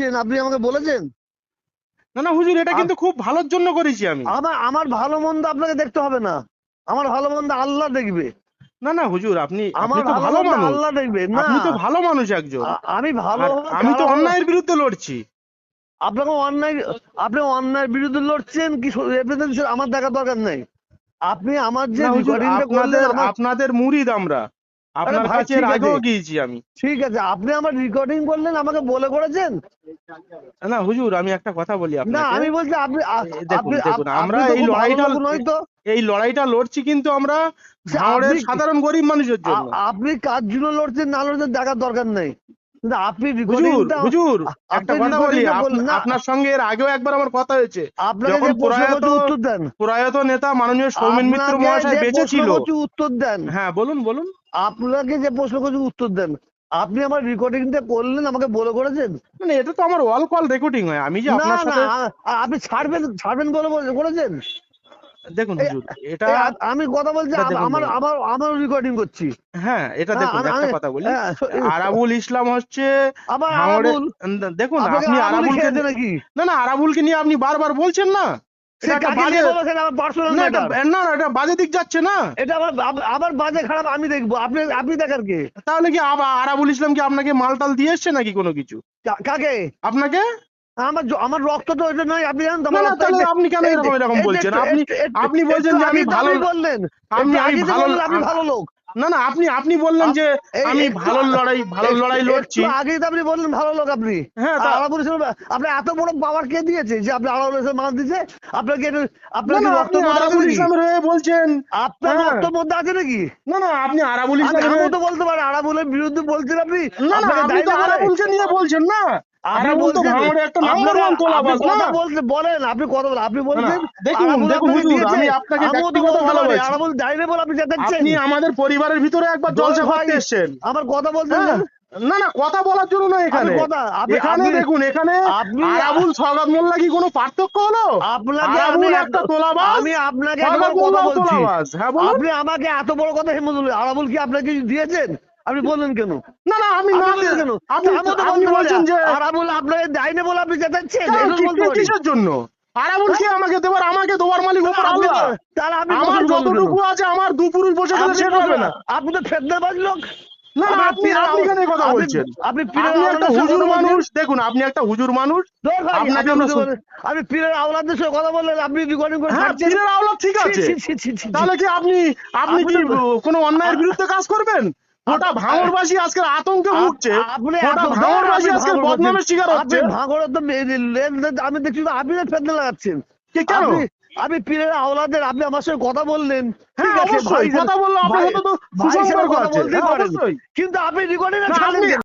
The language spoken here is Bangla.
লড়ছেন আপনি আমাকে বলেছেন? না না হুজুর এটা কিন্তু খুব ভালোর জন্য করেছি আমি। আমার আমার ভালো মন্দ আপনাকে দেখতে হবে না। আমার ভালো মন্দ আল্লাহ দেখবে। না না হুজুর আপনি আপনি তো ভালো মানুষ। আল্লাহ দেখবে না। আপনি তো ভালো মানুষ একজন। আমি ভালো আমি তো অন্যায়ের বিরুদ্ধে লড়ছি। আপনাকে অন্যায় আপনি অন্যায়ের বিরুদ্ধে লড়ছেন কি আমার দেখা দরকার নাই। আপনি আমার যে আপনাদের আপনাদের মুরিদ আমরা। আপনার কাছে ঠিক এর আগেও গিয়েছি আমি। ঠিক আছে আপনি আমার রেকর্ডিং করলেন আমাকে বলে করেছেন? না হুজুর আমি একটা কথা বলি না আমি বলছি আপনি দেখুন, দেখুন, আমরা এই লড়াইটা- তো। এই লড়াইটা লড়ছি কিন্তু আমরা সাধারণ গরিব মানুষের জন্য। আপনি কার জন্য লড়ছেন না লড়ছেন দেখার দরকার নেই। আপনি হুজুর হুজুর একটা কথা বলি recording টা আপ- বললেন না। আপনার সঙ্গে এর আগেও একবার আমার কথা হয়েছে। আপনাকে যখন প্রয়াত- উত্তর দেন। প্রয়াত নেতা মাননীয় সৌমেন মিত্র আপনাকে মহাশয় বেঁচে ছিল। উত্তর দেন। হ্যাঁ বলুন বলুন। আপনাকে যে প্রশ্ন করছি উত্তর দেন। আপনি আমার রেকর্ডিংটা করলেন আমাকে বলে করেছেন? মানে এটা তো আমার অল কল রেকর্ডিং হয়। আমি যে আপনার সাথে আপনি ছাড়বেন ছাড়বেন বলে বলে- করেছেন? দেখুন হুজুর এটা আমি কথা বলছি আমার। আমার আমার রেকর্ডিং করছি। হ্যাঁ এটা দেখুন একটা কথা বলি। আরাবুল ইসলাম হচ্ছে আবার দেখুন আপনি আরাবুলকে নাকি? না না আরাবুলকে নিয়ে আপনি বারবার বলছেন না। বাজে দিক যাচ্ছে না। এটা বাজে খারাপ আমি দেখব। আপনি আপনি দেখার কে? তাহলে কি আরাবুল ইসলাম কি আপনাকে মালটাল দিয়ে এসছে নাকি কোনো কিছু? কাকে? আপনাকে? আমার আমার রক্ত তো এটা নয় আপনি জানেন তো তাহলে কেন এরকম এরকম বলছেন? আপনি আপনি বলছেন যে আমি ভালো বললেন। ভালো আপনি ভালো লোক। না না আপনি আপনি বললেন যে আমি ভালো লড়াই ভালো লড়াই লড়ছি। আগেই তো আপনি বললেন ভালো লোক আপনি। হ্যাঁ, বলেছিলেন আপনি এত বড় পাওয়ার কে দিয়েছে যে আপনি আলাদা বলেছেন মাছ দিয়েছে? আপনাকে না রক্ত আরাবুল ইসলামের হয়ে বলছেন। আপনার হ্যাঁ। রক্ত মধ্যে আছে নাকি? না না আপনি আরাবুল ইসলামের তো বলতে পারি আরাবুলের বিরুদ্ধে বলছেন আপনি। না না আপনি তো? আরাবুলকে নিয়ে বলছেন না। আপনি আরাবুল ভাঙড়ে একটা নাম্বার ওয়ান তোলাবাজ না বলতে বলেন আপনি কথা বলেন আপনি বলছেন দেখুন, দেখুন হুজুর, আমি আপনাকে আমিও তো ব্যক্তিগত বলতে পারি, ভালোবাসি। আরাবুল আপনি চেঁচাচ্ছেন আপনি আমাদের পরিবারের ভিতরে একবার জলসা করতে এসেছেন। আমার কথা বলছেন হ্যাঁ। না না কথা বলার জন্য না এখানে। আপনি- এখানে দেখুন এখানে আরাবুল মোল্লা কি কোনো পার্থক্য হলো? আপনাকে আমি একটা তোলাবাজ আমি আপনাকে কথা বলছি। হ্যাঁ আপনি আমাকে এত বড় কথা হেমন্ত আরাবুল কি আপনাকে দিয়েছেন? আপনি বললেন কেন? না না আমি না বললেন কেন? আপনি আপনি বলছেন যে আরাবুল আপনাকে ডাইনে বলে আপনি কি- কিসের জন্য? আরাবুল কি আমাকে দেবার আমাকে দেবার মালিক ওপর আল্লাহ? তাহলে আপনি আমার যতটুকু আছে আমার দু পুরুষ বসে গেলে সেটা হবে না। আপনি তো ফেদনাবাজ লোক। না আপনি আপনি কেন কথা বলছেন? আপনি একটা হুজুর মানুষ। দেখুন আপনি একটা হুজুর মানুষ। আপনাকে আপনি আমরা আপনি পীরের আওলাদের সঙ্গে কথা বললেন আপনি রেকর্ডিং করে হ্যাঁ পীরের আওলাদ ঠিক আছে। তাহলে কি আপনি আপনি কি কোনো অন্যায়ের বিরুদ্ধে কাজ করবেন? গোটা ভাঙড়বাসী আজকে আতঙ্কে ভুগছে। আপনি গোটা ভাঙড়বাসী আজকে বদনামের শিকার হচ্ছে। ভাঙড়ে তো আমি দেখছি তো আপনি ফেদনা লাগাচ্ছেন। কেন? আপনি- আপনি পীরের আওলাদের আপনি আমার সঙ্গে কথা বললেন। হ্যাঁ, ঠিক আছে, কথা বললে আপনার তো ভাই কথা আছে। হ্যাঁ, পারেন। কিন্তু আপনি রেকর্ডিং আপনি-?